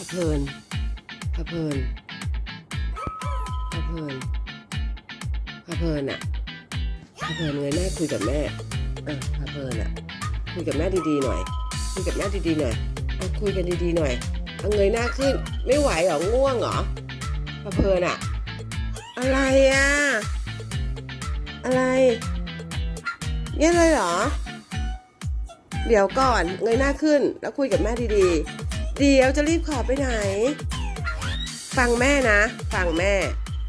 พะเพลินพะเพลินพะเพลินพะเพลินอะพะเพลินเงยหน้าคุยกับแม่เออพะเพลินอะคุยกับแม่ดีๆหน่อย คุยกับแม่ดีๆหน่อยเอาคุยกันดีๆหน่อยเอาเงยหน้าขึ้น ไม่ไหวเหรอง่วงเหรอพะเพลินอะอะไรอะอะไรเนี่ยเลยเหรอ เดี๋ยวก่อนเงยหน้าขึ้นแล้วคุยกับแม่ดีๆ เดี๋ยวจะรีบขอไปไหน ฟังแม่นะ ฟังแม่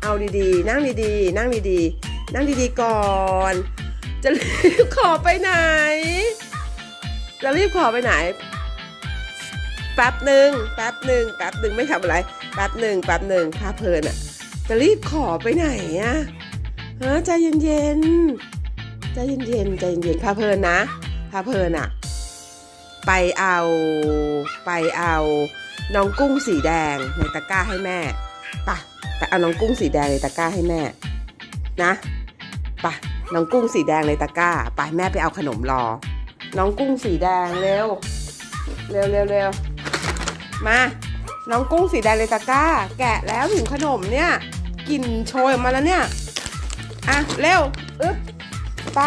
เอาดีๆ นั่งดีๆ นั่งดีๆ นั่งดีๆ ก่อน จะรีบขอไปไหน จะรีบขอไปไหน แป๊บหนึ่งแป๊บหนึ่งแป๊บหนึ่งไม่ทำอะไร แป๊บหนึ่งแป๊บหนึ่งพาเพลินอะจะรีบขอไปไหนอะฮะใจเย็นๆ ใจเย็นๆ ใจเย็นๆพาเพลินนะพาเพลินอะ ไปเอา ไปเอาน้องกุ้งสีแดงในตะกร้าให้แม่ไปะไปเอาน้องกุ้งสีแดงในตะกร้าให้แม่ นะไปะน้องกุ้งสีแดงในตะกร้าไปแม่ไปเอาขนมรอ น้องกุ้งสีแดงเร็ว เร็วเร็วเร็วมา น้องกุ้งสีแดงในตะกร้า แกะแล้วถุงขนมเนี่ยกลิ่นโชยออกมาแล้วเนี่ยอะเร็วอึ๊บไป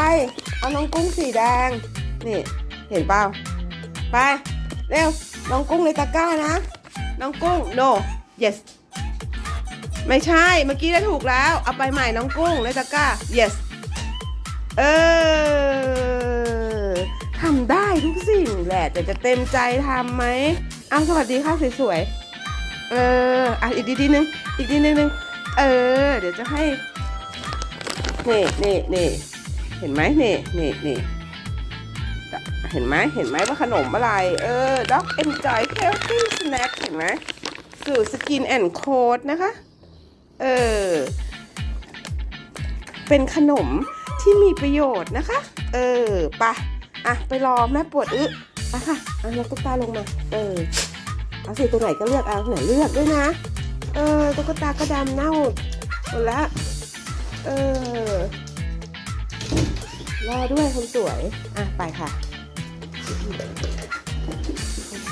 เอาน้องกุ้งสีแดง นี่ เห็นเปล่า ไป เร็ว น้องกุ้งในตะกร้านะ น้องกุ้ง no yes ไม่ใช่ เมื่อกี้ได้ถูกแล้ว เอาไปใหม่น้องกุ้งในตะกร้า yes เออทำได้ทุกสิ่งแหละแต่จะเต็มใจทำไหมอ้าวสวัสดีค่ะสวยๆ เออ อะอีกดีๆนึง อีกดีนึงนึง เออ เดี๋ยวจะให้ นี่นี่นี่เห็นไหมนี่นี่นี่ เห็นไหมเห็นไหมว่าขนมอะไร เออ dog enjoy healthy snack เห็นไหมสู่ skin and code นะคะ เออ เป็นขนมที่มีประโยชน์นะคะ เออไปะอะ ไปรอแม่ปวดอึอะค่ะเอาน้องตุ๊กตาลงมา เออ เอาสิตัวไหนก็เลือกเอาไหนเลือกด้วยนะ เออ ตุ๊กตาก็ดำเน่าหมดละ เออ รอด้วยคนสวย อะ ไปค่ะ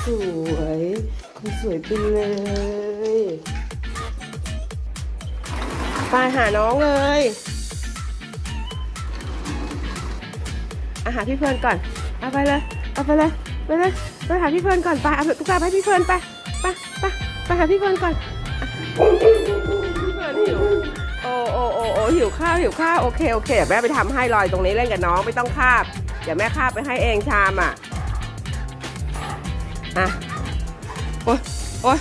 สวยคนสวยไปเลยไปหาน้องเลย อาหาพี่เพลินก่อน เอาไปเลย เอาไปเลย ไปเลยไปหาพี่เพลินก่อนไป เอาตุ๊กตาไปพี่เพลินไป ไปไปไปหาพี่เพลินก่อนอะพี่เพลินหิว โอ้โอ้โอ้โอ้หิวข้าวหิวข้าวโอเคโอเคเดี๋ยวแม่ไปทำให้ลอยตรงนี้เล่นกับน้องไม่ต้องคาบ เดี๋ยวแม่คาบไปให้เองชามอะ อะ โอ๊ย โอ๊ย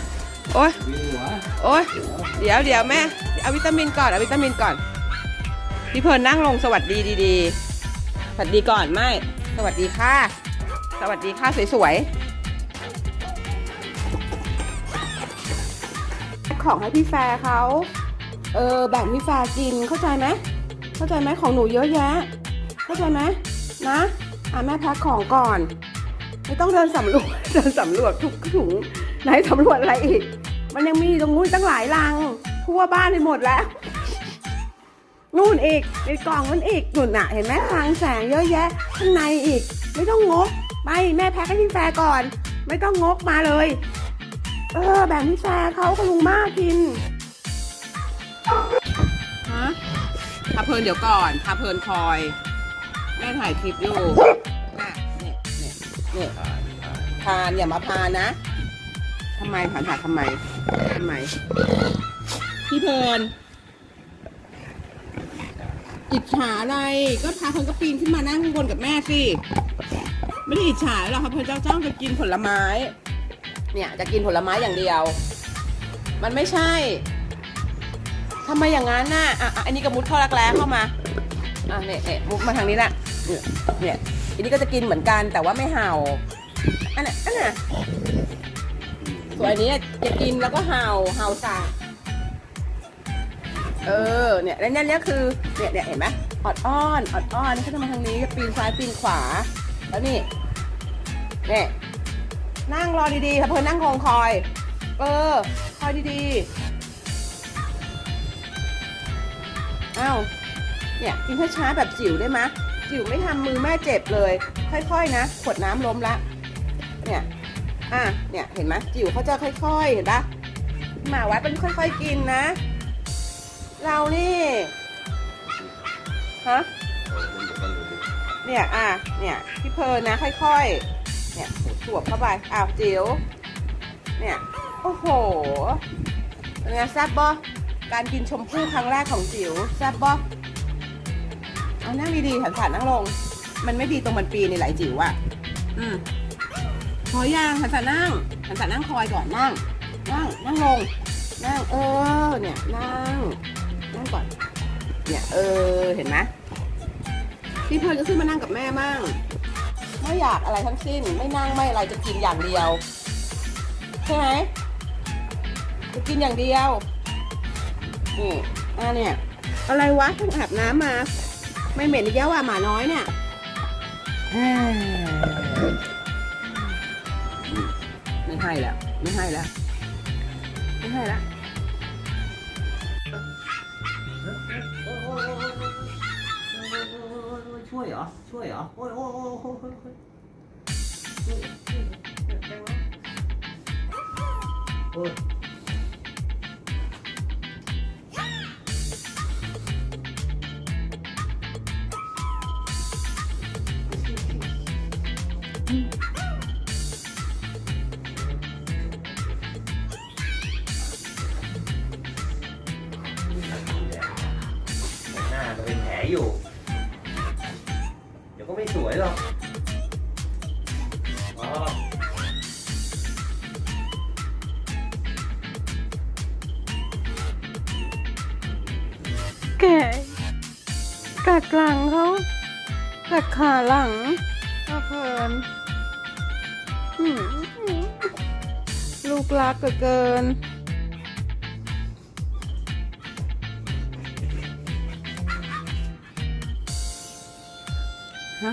โอ๊ย โอ๊ย เดี๋ยวเดี๋ยวแม่ เอาวิตามินก่อน เอาวิตามินก่อน พี่เพลินนั่งลงสวัสดีดีๆ สวัสดีก่อนไม่ สวัสดีค่ะ สวัสดีค่ะสวยๆ ของให้พี่แฟร์เขาเออแบ่งพี่แฟร์กินเข้าใจไหม เข้าใจไหมของหนูเยอะแยะ เข้าใจไหมนะ อะแม่แพ็คของก่อน ไม่ต้องเดินสำรวจเดินสำรวจทุกถุงไหนสำรวจอะไรอีก มันยังมีตรงนู้นตั้งหลายลังทั่วบ้านไปหมดแล้วนู่นอีกในกล่องมันอีกนู่นน่ะ เห็นไหมคลังแสงเยอะแยะข้างในอีก ไม่ต้องงกไปแม่แพ็คให้พี่แฟร์ก่อน ไม่ต้องงกมาเลย เออแบ่งพี่แฟร์เขากับลุงมากกินฮะพาเพลินเดี๋ยวก่อนพาเพลินคอย แม่ถ่ายคลิปอยู่ นี่ยเนี่ยพานอย่ามาพานนะทำไมผ่านผ่านทำไมทำไม พี่เพลินอิจฉาอะไร ก็พาเพลินก็ปีนขึ้นมานั่งข้างบนกับแม่สิ ไม่ได้อิจฉาหรอกค่ะเพลินเจ้าจ้องจะกินผลไม้ เนี่ยจะกินผลไม้อย่างเดียว มันไม่ใช่ทำไมอย่างนั้นน่ะ อะอะอันนี้ก็มุดเข้ารักแร้เข้ามา อะเนี่ยเนี่ยมุดมาทางนี้แหละเนี่ยเนี่ย อันนี้ก็จะกินเหมือนกันแต่ว่าไม่เห่า อันน่ะอันน่ะส่วนอันนี้จะกินแล้วก็เห่าเห่าสั่งเออเนี่ยแล้วเนี่ยเนี่ยคือเนี่ยเนี่ยเห็นไหมออดอ้อนออดอ้อนนี่เขาจะมาทางนี้ปีนซ้ายปีนขวา แล้วนี่เนี่ยนั่งรอดีๆค่ะเพื่อนนั่งคงคอย เออคอยดีๆอ้าวเนี่ยกินช้าๆแบบจิ๋วได้ไหม จิ๋วไม่ทำมือแม่เจ็บเลย ค่อยๆนะขวดน้ำล้มละเนี่ยอะเนี่ยเห็นไหมจิ๋วเขาจะค่อยๆเห็นปะหมาวัดเป็นค่อย ๆกินนะ เรานี่ฮะเนี่ยอะเนี่ยพี่เพลิร์นนะค่อยๆเนี่ยสวบเข้าไปอ้าวจิ๋วเนี่ยโอ้โหเป็นไงแซ่บบ่การกินชมพู่ครั้งแรกของจิ๋วแซ่บบ่ เอานั่งดีๆหันสานั่งลง มันไม่ดีตรงมันปีนี่แหละไอ้จิ๋วอะอืมพอยางหันสานั่งหันสานั่งคอยก่อนนั่ง นั่ง นั่งลง นั่ง เออ เนี่ย นั่ง นั่งก่อน เนี่ย เออ เห็นไหมพี่เพลิร์นก็ขึ้นมานั่งกับแม่มั่ง ไม่อยากอะไรทั้งสิ้น ไม่นั่งไม่อะไรจะกินอย่างเดียว ใช่ไหมจะกินอย่างเดียวนี่อ่าเนี่ย อะไรวะเพิ่งอาบน้ำมา ไม่เหม็นอีกแล้วอะหมาน้อยเนี่ยเฮ้ยไม่ให้แล้ว ไม่ให้แล้ว ไม่ให้แล้วช่วยเหรอ ช่วยเหรอ โอ้ยโอ้ยโอ้ยโอ้ยโอ้ย หน้าจะเป็นแผลอยู่ เดี๋ยวก็ไม่สวยหรอกอ๋อแกกัดหลังเขากัดขาหลังก็เพลิน ลูกรักเกิน ฮะ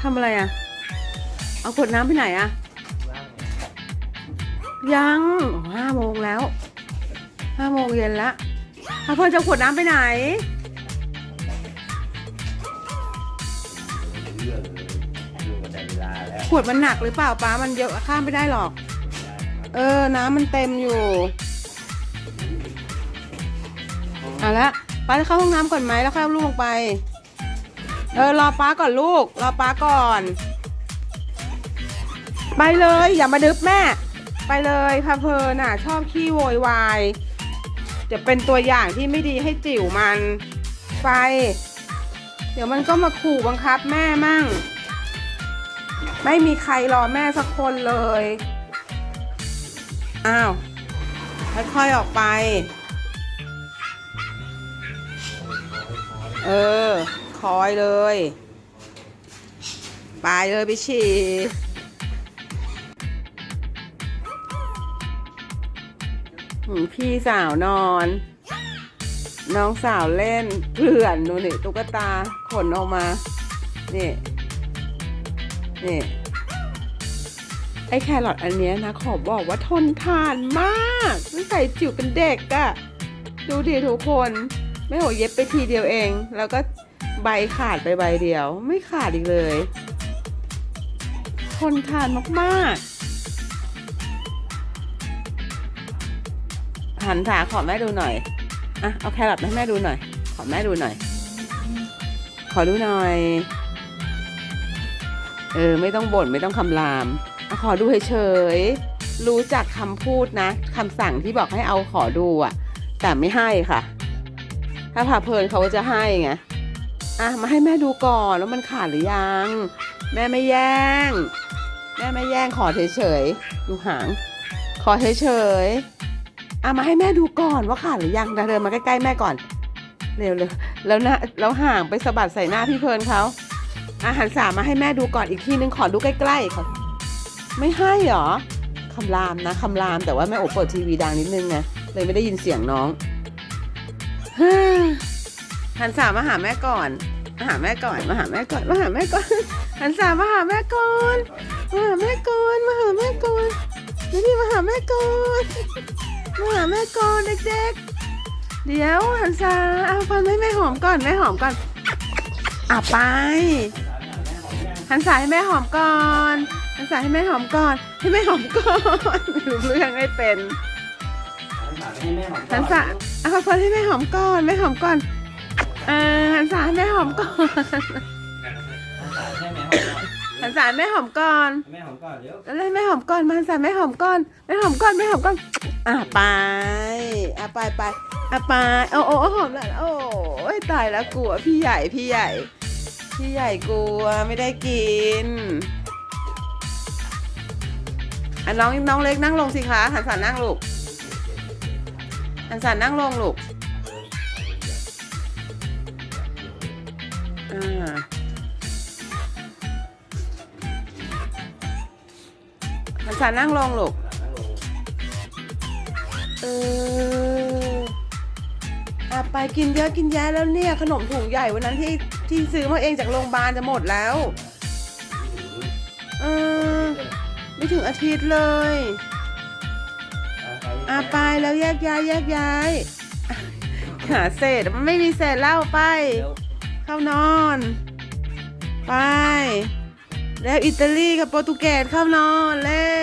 ทำอะไรอะ เอาขวดน้ำไปไหนอะ ยังห้าโมงแล้วห้าโมงเย็นแล้วพาเพื่นจะขวดน้ำไปไหน เรื่องเลยเรื่องมันได้เวลาแล้วขวดมันหนักหรือเปล่าป้ามันเยอะข้ามไม่ได้หรอก เออ น้ำมันเต็มอยู่เอาละป้าจะเข้าห้องน้ำก่อนไหมแล้วค่อยเอาลูกลงไป เออรอป้าก่อนลูก รอป้าก่อน ไปเลย อย่ามาดึบแม่ ไปเลยพาเพลินอะ ชอบขี้โวยวายจะเป็นตัวอย่างที่ไม่ดีให้จิ๋วมัน ไป เดี๋ยวมันก็มาขู่บังคับแม่มั่ง ไม่มีใครรอแม่สักคนเลย อ้าว ค่อยๆออกไป เออ คอยเลย ไปเลยไปฉี่พี่สาวนอน น้องสาวเล่นเกลื่อนดูนี่ตุ๊กตาขนออกมา นี่ นี่ ไอ้แครอทอันเนี้ยนะ ขอบอกว่าทนทานมากไม่ใส่จิ๋วเป็นเด็กอะดูดิทุกคน ไม่โหเย็บไปทีเดียวเอง แล้วก็ใบขาดไปใบเดียว ไม่ขาดอีกเลย ทนทานมากๆหันขาขอแม่ดูหน่อย อะเอาแครอทมาให้แม่ดูหน่อย ขอแม่ดูหน่อย ขอดูหน่อย เออไม่ต้องบ่นไม่ต้องคำรามอะขอดูเฉยๆรู้จักคำพูดนะคำสั่งที่บอกให้เอาขอดูอะแต่ไม่ให้ค่ะ ถ้าพาเพลินเขาจะให้ไงอะมาให้แม่ดูก่อนแล้วมันขาดหรือยัง แม่ไม่แย่ง แม่ไม่แย่งขอเฉยๆดูหาง ขอเฉยๆ อะมาให้แม่ดูก่อนว่าขาดหรือยังเดินมาใกล้ๆแม่ก่อนเร็วเลยแล้วนะแล้วห่างไปสะบัดใส่หน้าพี่เพลินเขาอาหารสามมาให้แม่ดูก่อนอีกทีนึงขอดูใกล้ๆขอไม่ให้เหรอคำรามนะคำรามแต่ว่าแม่โอเปิดทีวีดังนิดนึงไงเลยไม่ได้ยินเสียงน้องฮ่าหันสามมาหาแม่ก่อนมาหาแม่ก่อนมาหาแม่ก่อนมาหาแม่ก่อนหันสามมาหาแม่ก่อนมาหาแม่ก่อนมาหาแม่ก่อนนี่มาหาแม่ก่อน มาหาแม่ก่อนเด็กๆ เดี๋ยวหันสาเอาฟันให้แม่หอมก่อนแม่หอมก่อนอะไป หันสายให้แม่หอมก่อน หันสายให้แม่หอมก่อน ให้แม่หอมก่อนรู้เรื่องไม่เป็น หันสายให้แม่หอมก่หันสายอะพอให้แม่หอมก่อนแม่หอมก่อนเออหันสายให้แม่หอมก่อน หันสายแม่หอมก่อนให้แม่หอมก่อนเดี๋ยวแล้วให้แม่หอมก่อนมาหันสายแม่หอมก่อนแม่หอมก่อนแม่หอมก่อนอะไปอะไปไปอะไปโอ้โอ้หอมแล้วโอ้ยตายแล้วกลัวพี่ใหญ่พี่ใหญ่ พี่ใหญ่กลัวไม่ได้กินอะน้องน้องเล็กนั่งลงสิคะหันสายนั่งลูกหันสายนั่งลงลูกอ่า หันสายนั่งลงลูกเอออะไปกินเยอะกินแยะแล้วเนี่ย ขนมถุงใหญ่วันนั้นที่ที่ซื้อมาเองจากโรงพยาบาลจะหมดแล้วเออไม่ถึงอาทิตย์เลยอะไปแล้วแยกย้ายแยกย้ายอะหาเศษมันไม่มีเศษแล้วไปเดี๋ยวเข้านอน ไป แล้วอิตาลีกับโปรตุเกสเข้านอนเร็ว